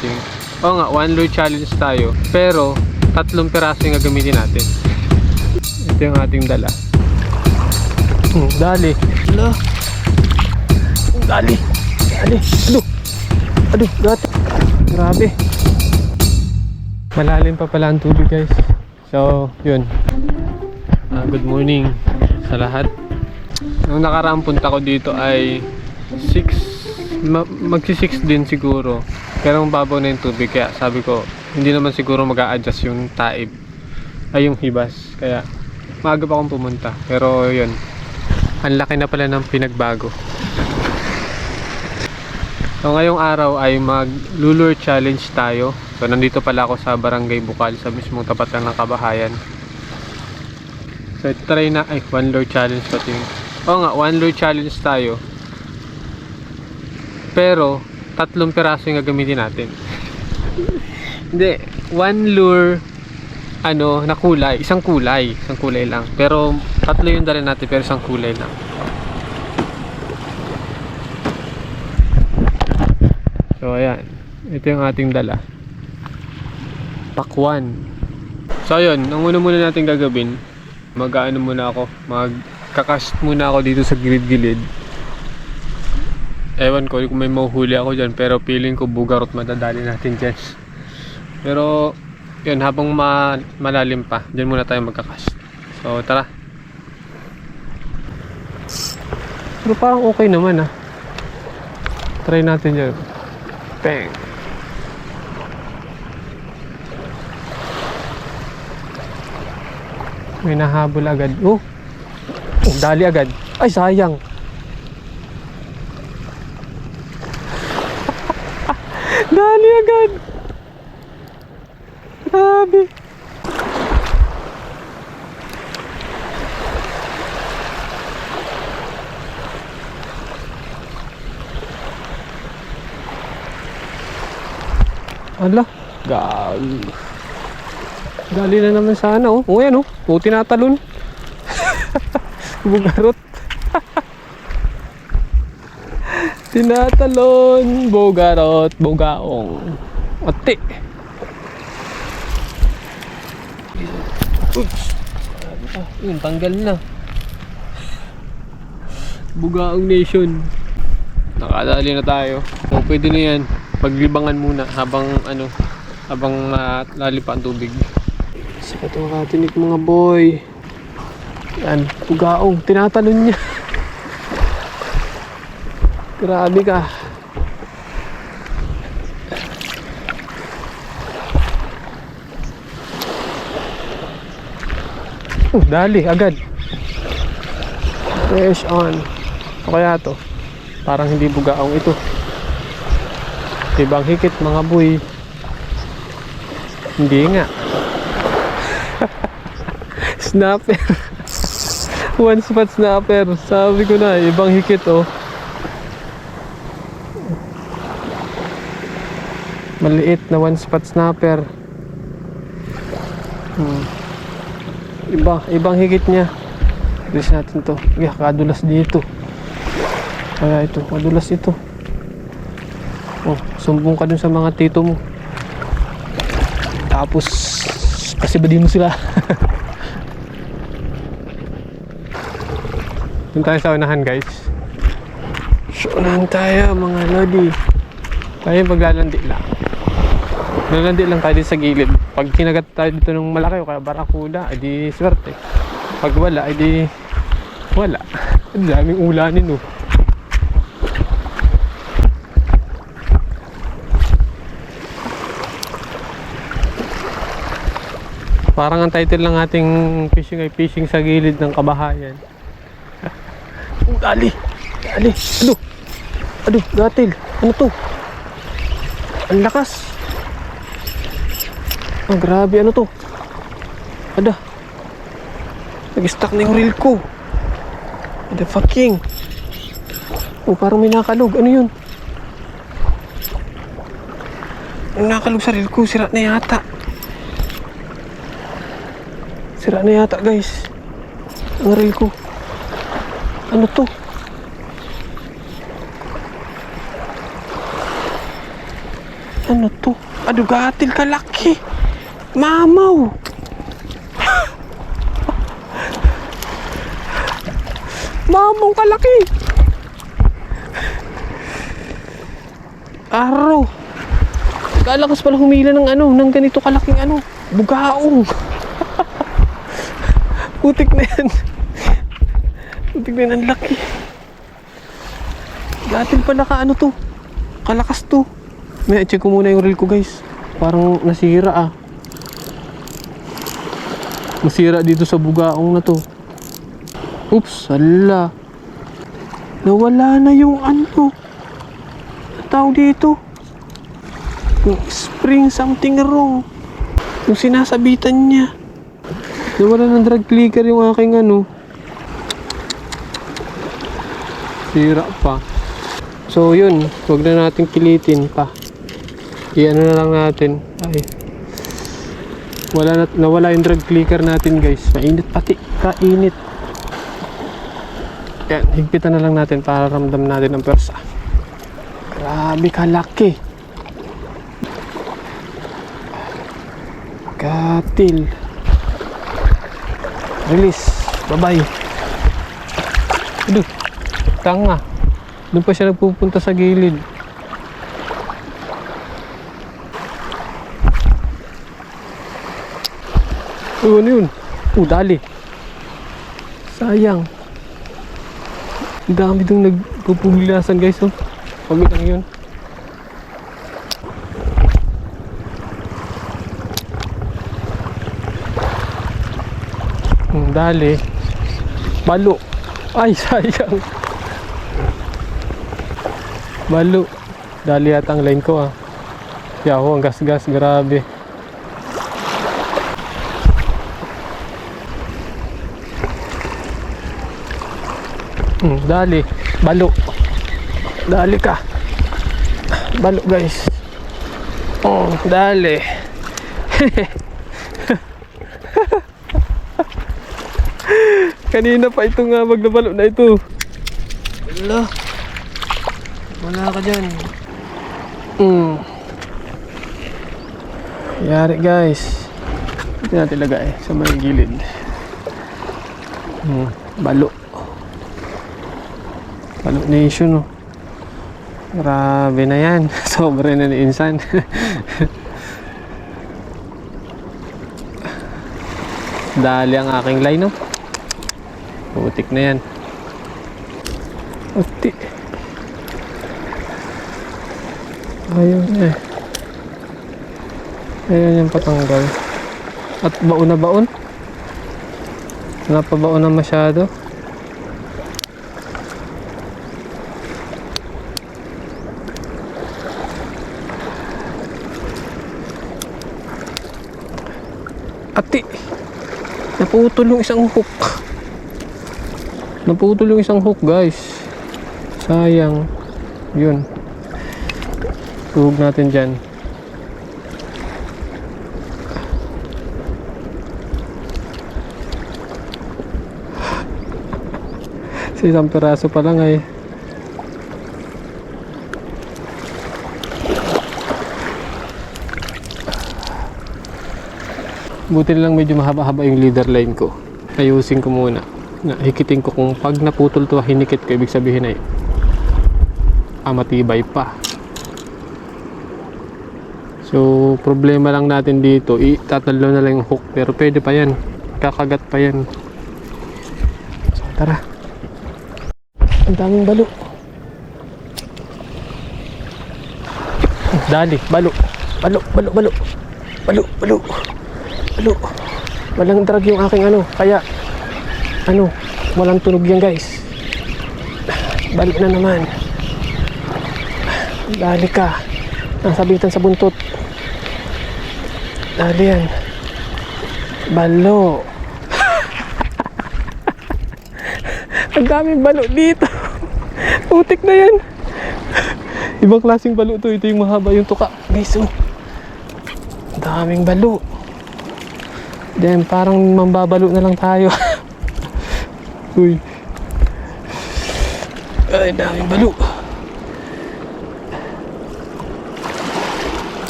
tingin. Oo nga, one lure challenge tayo. Pero, tatlong piraso yung gagamitin natin. Ito yung ating dala. Hmm, dali. Hala. Dali. Dali. Ano? Ano? Gata. Grabe. Malalim pa pala ang tubig guys. So, yun. Ah, good morning sa lahat. Nung nakaraang punta ko dito ay 6 ma- magsi 6 din siguro. Ang babaw na yung tubig kaya sabi ko hindi naman siguro mag adjust yung taib ay yung hibas. Kaya maaga pa akong pumunta. Pero yun, ang laki na pala ng pinagbago. So ngayong araw ay mag lulure challenge tayo. So nandito pala ako sa Barangay Bukal sa mismong tapat lang ng kabahayan. So try na ay one lure challenge pati. Oo nga, one lure challenge tayo. Pero tatlong piraso yung gagamitin natin. Hindi, one lure ano, na kulay, isang kulay, isang kulay lang. Pero tatlo yung dala natin pero isang kulay lang. So ayan, ito yung ating dala. Pakwan. So ayun, ang una muna natin gagawin, mag-ano muna ako, magkakast muna ako dito sa gilid-gilid. Ewan ko kung may mahuhuli ako dyan, pero feeling ko bugarot madadali natin dyan. Pero, yun, habang ma malalim pa, dyan muna tayo magkakast. So, tara. Pero parang okay naman ah. Try natin dyan. Bang. May nahabol agad. Oh! Oh, dali agad. Ay, sayang. dali agad. Grabe. Ala, gal. Gali na naman sana oh. O yan oh. O tinatalon. Bugarot. tinatalon. Bugarot. Bugaong. Ate. Oops. Ah, yun, tanggal na. Bugaong nation. Nakadali na tayo. O pwede na yan. Paglibangan muna habang ano habang uh, lalipa ang tubig. Sa ito katinik mga boy. Yan, bugaong. Tinatalon niya. Grabe ka. Uh, dali, agad. Fresh on. O kaya to? Parang hindi bugaong ito. Ibang hikit mga boy. Hindi nga. snapper. One spot snapper. Sabi ko na, ibang hikit oh. Maliit na one spot snapper. Hmm. Iba, ibang higit niya. Alis natin to. Yeah, kadulas dito. Kaya ito, kadulas ito. Sumbong ka dun sa mga tito mo. Tapos, kasi ba mo sila? Doon tayo sa unahan guys. So, unahan tayo mga lodi. Tayo paglalandi lang. Lalandi lang tayo sa gilid. Pag kinagat tayo dito ng malaki o kaya barakuda, edi swerte. Pag wala, edi wala. Ang daming ulanin oh. Parang ang title ng ating fishing ay fishing sa gilid ng kabahayan. oh, dali! Dali! Ano? Ano? Gatil! Ano to? Ang lakas! Oh, grabe. Ano to? Ada. Nag-stuck na yung reel ko. The fucking. Oh, parang may nakalog. Ano yun? Ang nakalog sa reel ko. Sira na yata. Sira na yata, guys. Ang reel ko. Ano to? Ano to? Adugatil kalaki. Mamaw. Mamaw kalaki. Araw. Kalakas pala humila ng ano, ng ganito kalaking ano, bugaong. Putik na yan. Putik na yan, ang laki. Gatil pala ka ano to. Kalakas to. May check ko muna yung reel ko guys. Parang nasira ah. Nasira dito sa bugaong na to. Oops, hala. Nawala na yung ano. Tawag dito. Yung spring something wrong. Yung sinasabitan niya. Nawala ng drag clicker yung aking ano. Sira pa. So yun, wag na natin kilitin pa. I-ano na lang natin. Ay. Wala na, nawala yung drag clicker natin guys. Mainit pati. Kainit. Yan, higpitan na lang natin para ramdam natin ang persa. Grabe kalaki. Katil. Release. Bye-bye. Aduh. Tanga. Doon pa siya nagpupunta sa gilid. Oh, ano yun? Oh, dali. Sayang. Ang dami dong nagpupugilasan guys, oh. Pagod lang yun. Hmm, dali. Balo. Ay, sayang. Balo. Dali yata ang line ko ah. Yaho, ang gas-gas. Grabe. Hmm, dali. Balo. Dali ka. Balo guys. Oh, dali. Kanina pa ito nga maglabalo na ito. Wala. Wala ka dyan. Hmm. Yari guys. Ito natin lagay sa may gilid. Hmm. Balo. Balo nation oh. Grabe na yan. Sobra na ni insan. Dali ang aking line oh. Putik na yan. Puti. Ayun eh. Ayun yung patanggal. At baon na baon. Wala baon na masyado. Ati! Naputol yung isang hook. Naputol yung isang hook guys. Sayang. Yun. Tuhog natin dyan. Sa isang peraso pa lang ay. Buti na lang medyo mahaba-haba yung leader line ko. Ayusin ko muna. Na, hikitin ko kung pag naputol to hinikit ko ibig sabihin ay ah, matibay pa. So, problema lang natin dito, itatalo na lang yung hook. Pero pwede pa yan. Kakagat pa yan. So, tara. Ang daming balo. Dali, balo. Balo, balo, balo. Balo, balo. Balo. Walang drag yung aking ano. Kaya, ano, walang tunog yan guys. Balik na naman. Dali ka. Nasabitan sa buntot. Dali yan. Balo. Ang daming balo dito. Utik na yan. Ibang klaseng balo to. Ito yung mahaba yung tuka. Guys, oh. Daming balo. Then, parang mambabalo na lang tayo. Uy. Ay, daming balo.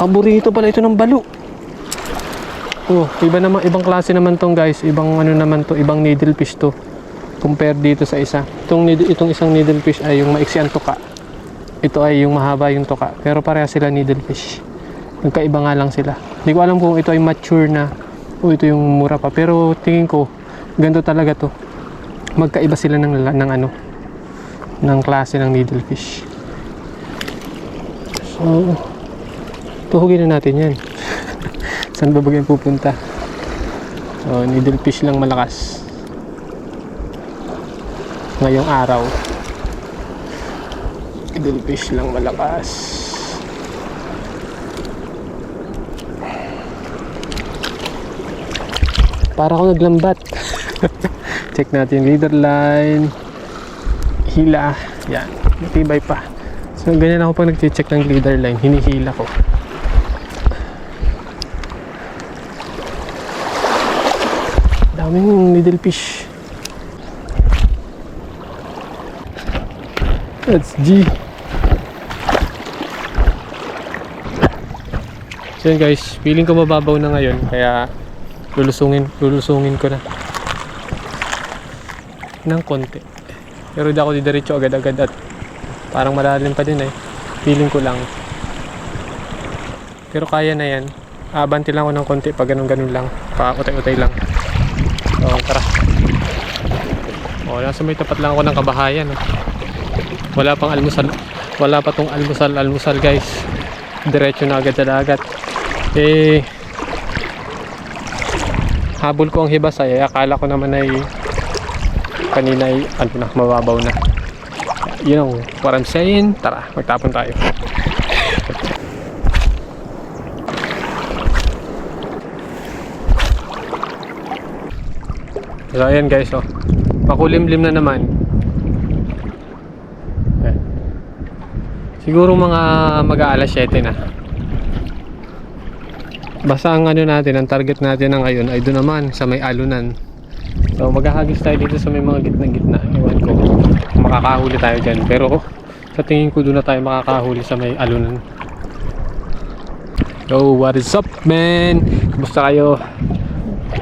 Paborito pala ito ng balo. Oh, iba naman, ibang klase naman tong guys. Ibang ano naman to, ibang needlefish to. Compare dito sa isa. Itong, needle- itong isang needlefish ay yung maiksi ang tuka. Ito ay yung mahaba yung tuka. Pero pareha sila needlefish. Nagkaiba nga lang sila. Hindi ko alam kung ito ay mature na o ito yung mura pa. Pero tingin ko, ganito talaga to. Magkaiba sila ng, ng ano, ng klase ng needlefish. So, tuhugin na natin yan. Saan ba bagay pupunta? So, needlefish lang malakas. Ngayong araw. Needlefish lang malakas. Para ako naglambat. Check natin leader line. Hila. Yan. Matibay pa. So, ganyan ako pag nag-check ng leader line. Hinihila ko. Daming needle fish. That's G. So yun guys, feeling ko mababaw na ngayon kaya lulusungin, lulusungin ko na ng konti. Pero di ako didiretso agad-agad at parang malalim pa din eh. Feeling ko lang. Pero kaya na yan. Abanti lang ako ng konti pag ganun-ganun lang. Pa utay-utay lang. So, tara. O, nasa may tapat lang ako ng kabahayan. oh. Wala pang almusal. Wala pa tong almusal-almusal guys. Diretso na agad sa dagat. Eh, habol ko ang hibasay. Eh, akala ko naman ay kanina ay ano na, mababaw na. You know what I'm saying? Tara, magtapon tayo. So ayan guys oh. Makulimlim na naman. Ayan. Siguro mga mag-aalas 7 na. Basta ang ano natin, ang target natin na ngayon ay doon naman sa may alunan. So maghahagis tayo dito sa may mga gitna-gitna. Ewan ko makakahuli tayo dyan. Pero sa tingin ko doon na tayo makakahuli sa may alunan. Yo, what is up man? Kumusta kayo?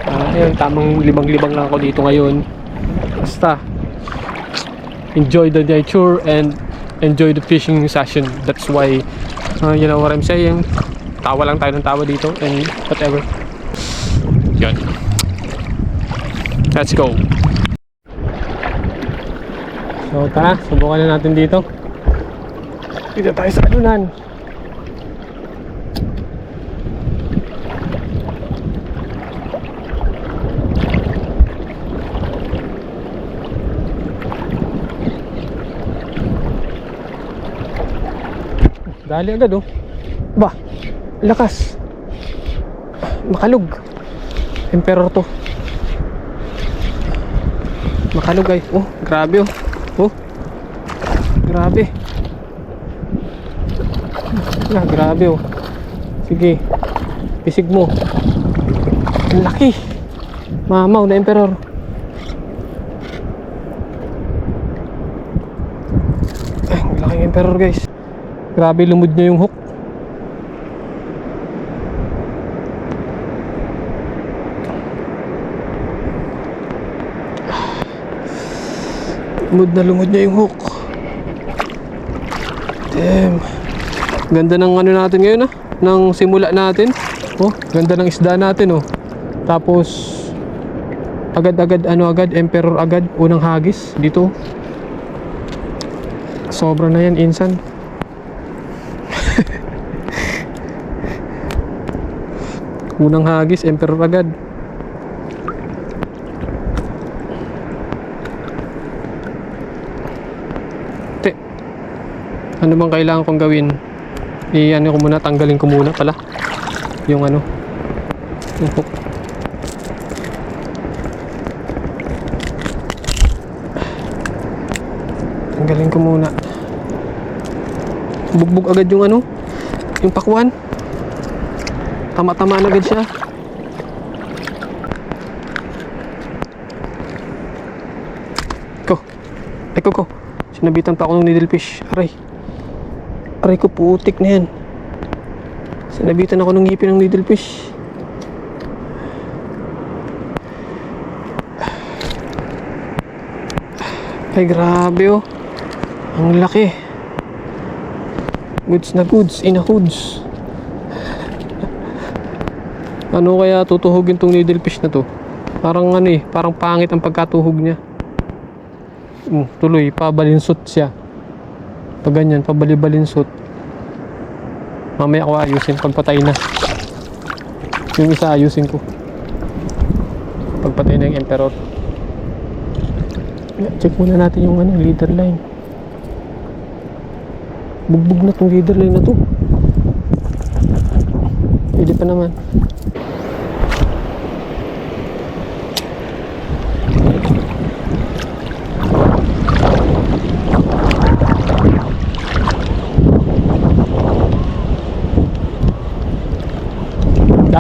Ah, ayun, tamang libang-libang lang ako dito ngayon. Basta, enjoy the nature and enjoy the fishing session. That's why, uh, you know what I'm saying? Tawa lang tayo ng tawa dito and whatever. Yun. Let's go. So tara, subukan na natin dito. Dito tayo sa alunan. Dali agad oh. Ba, lakas. Makalog. Emperor to. Makalog ay. Oh, grabe oh. Oh. Grabe. Ah, grabe oh. Sige. Pisig mo. Ang laki. Mamaw na emperor. Ang laking emperor guys. Grabe lumod niya yung hook. Lumod na lumod niya yung hook. Damn. Ganda ng ano natin ngayon ah. Ng simula natin. Oh, ganda ng isda natin oh. Tapos agad-agad ano agad emperor agad unang hagis dito. Sobra na yan insan. Unang hagis, emperor agad. Ano bang kailangan kong gawin? I-ano ko muna, tanggalin ko muna pala. Yung ano, yung hook. Tanggalin ko muna. Bugbog agad yung ano, yung pakwan. Tama-tama na agad siya. Ko. Ay ko ko. Sinabitan pa ako ng needlefish. Aray. Aray ko putik na yan. Sinabitan ako ng ngipin ng needlefish. Ay, grabe oh. Ang laki. Goods na goods, ina goods. ano kaya tutuhugin tong needlefish na to? Parang ano eh, parang pangit ang pagkatuhog niya. Mm, tuloy, pabalinsot siya. Pag ganyan, pabali-balinsot. Mamaya ko ayusin pagpatay na. Yung isa ayusin ko. Pagpatay na yung emperor. Check muna natin yung ano, leader line. Bugbog na tong leader line na to. Pwede pa naman.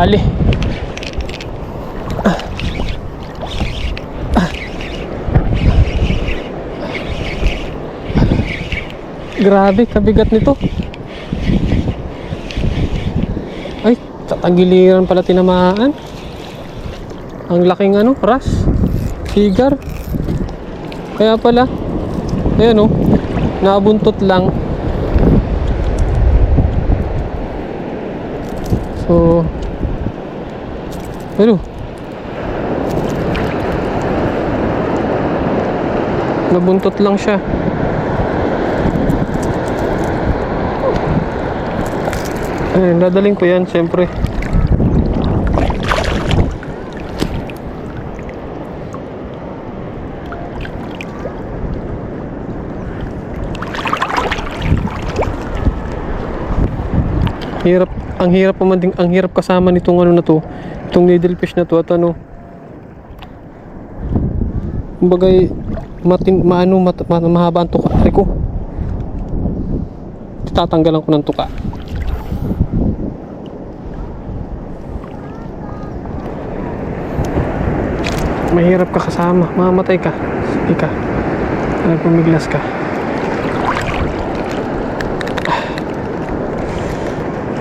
Dali. Grabe, kabigat nito. Ay, tatagiliran pala tinamaan. Ang laking ano, ras. Tigar. Kaya pala, ayan oh, nabuntot lang. So, ano? Nabuntot lang siya. Ayun, dadaling ko yan, syempre. Hirap, ang hirap naman din, ang hirap kasama nitong ano na to, itong needlefish na to at ano, kumbagay, matin, maano, mat, ma, mahaba ang tuka ko. Tatanggalan ko ng tuka. Mahirap ka kasama, mamamatay ka. Sige ka. Alam pumiglas ka.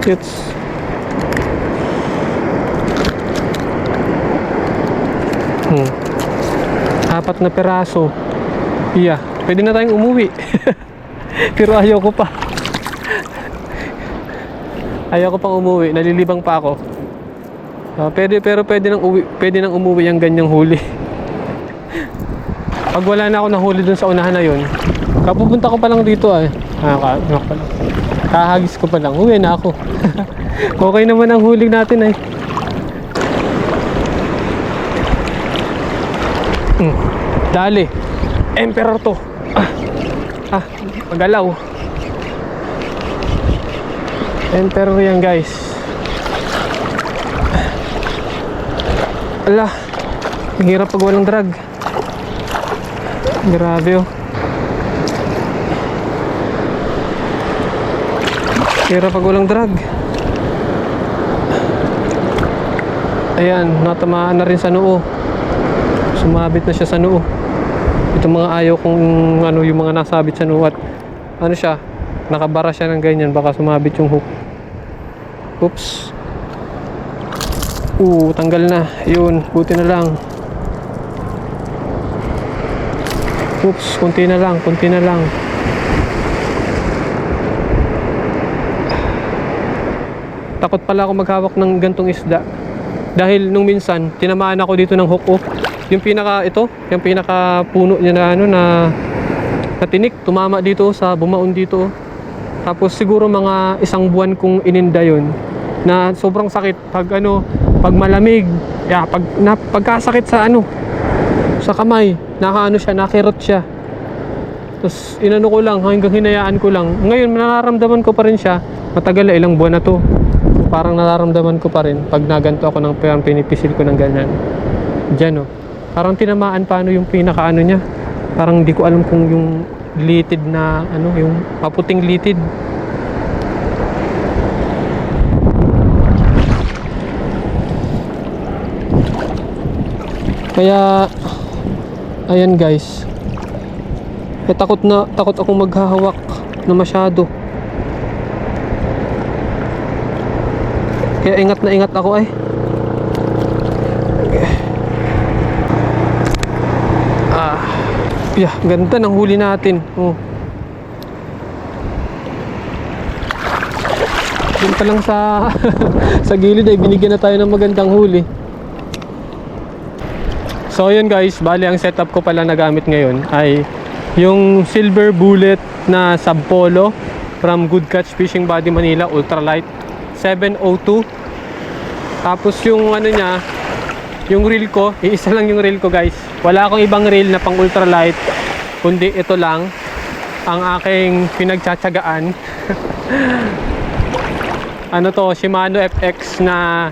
It's Hmm. Apat na peraso. Iya, pwede na tayong umuwi. Pero ayaw ko pa. ayaw ko pang umuwi, nalilibang pa ako. Ah, pwede pero pwede nang uwi, pwede nang umuwi ang ganyang huli. Pag wala na ako nahuli dun sa unahan na yun, kapupunta ko pa lang dito ay. Ah, ka, ano. Kahagis ko pa lang. Uwi na ako. okay naman ang huli natin ay. Hmm. Dali. Emperor to. Ah. Ah, magalaw. Emperor yan guys. Ala, ang hirap pag walang drag. Grabe oh. Hirap pag walang drag. Ayan, natamaan na rin sa noo. Sumabit na siya sa noo. Itong mga ayaw kung ano yung mga nasabit sa noo at ano siya, nakabara siya ng ganyan baka sumabit yung hook. Oops. Oo, tanggal na. Yun, buti na lang. Oops, kunti na lang, kunti na lang. Takot pala ako maghawak ng gantong isda. Dahil nung minsan, tinamaan ako dito ng hook oh. Yung pinaka, ito, yung pinaka puno niya na ano na natinik, tumama dito sa bumaon dito. oh. Tapos siguro mga isang buwan kong ininda yun na sobrang sakit pag ano, pag malamig, yeah, pag na, pagkasakit sa ano, sa kamay, nakaano siya, nakirot siya. Tapos inano ko lang, hanggang hinayaan ko lang. Ngayon, nararamdaman ko pa rin siya. Matagal na ilang buwan na to. Parang nararamdaman ko pa rin pag naganto ako ng parang pinipisil ko ng ganyan. Diyan oh. Parang tinamaan paano yung pinakaano niya. Parang di ko alam kung yung litid na ano, yung maputing litid. Kaya ayan guys. Eh, takot na takot akong maghahawak na masyado. Kaya ingat na ingat ako ay. Ah. Yeah, ganda ng huli natin. Oh. Yun lang sa sa gilid ay binigyan na tayo ng magandang huli. So yun guys, bali ang setup ko pala na gamit ngayon ay yung silver bullet na sub polo from Good Catch Fishing Body Manila ultralight 702 tapos yung ano niya yung reel ko, iisa lang yung reel ko guys wala akong ibang reel na pang ultralight kundi ito lang ang aking pinagtsatsagaan. Ano to, Shimano FX na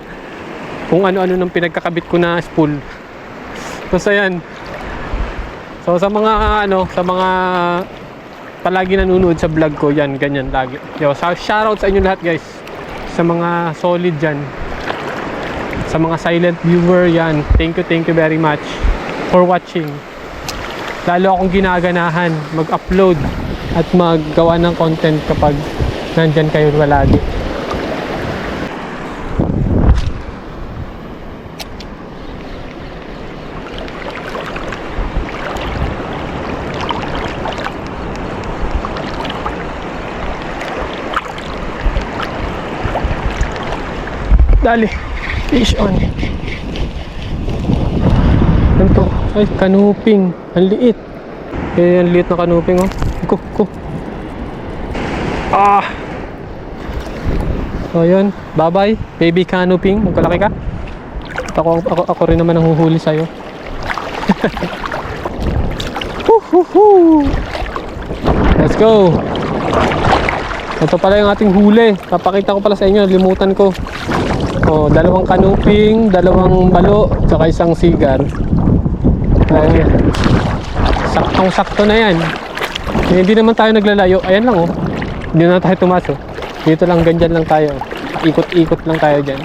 kung ano-ano nung pinagkakabit ko na spool. Basta yan. So sa mga ano sa mga palagi nanonood sa vlog ko yan ganyan lagi. Yo shoutout sa inyo lahat guys. Sa mga solid dyan. Sa mga silent viewer yan. Thank you thank you very much for watching lalo akong ginaganahan mag-upload at maggawa ng content kapag nandyan kayo palagi Dali. Fish on. Ano to? Ay, kanuping. Ang liit. Eh, ang liit na kanuping, oh. Ko, ko. Ah! So, yun. Bye-bye, baby kanuping. Magkalaki ka. Ako, ako, ako rin naman ang huhuli sa'yo. Woohoo! Let's go! Ito pala yung ating huli. Papakita ko pala sa inyo. Limutan ko. Oh, dalawang kanuping, dalawang balo, tsaka isang sigar. Ayan. Saktong-sakto na yan. Eh, hindi naman tayo naglalayo. Ayan lang oh. Hindi na tayo tumaso. Dito lang, ganyan lang tayo. Ikot-ikot lang tayo dyan.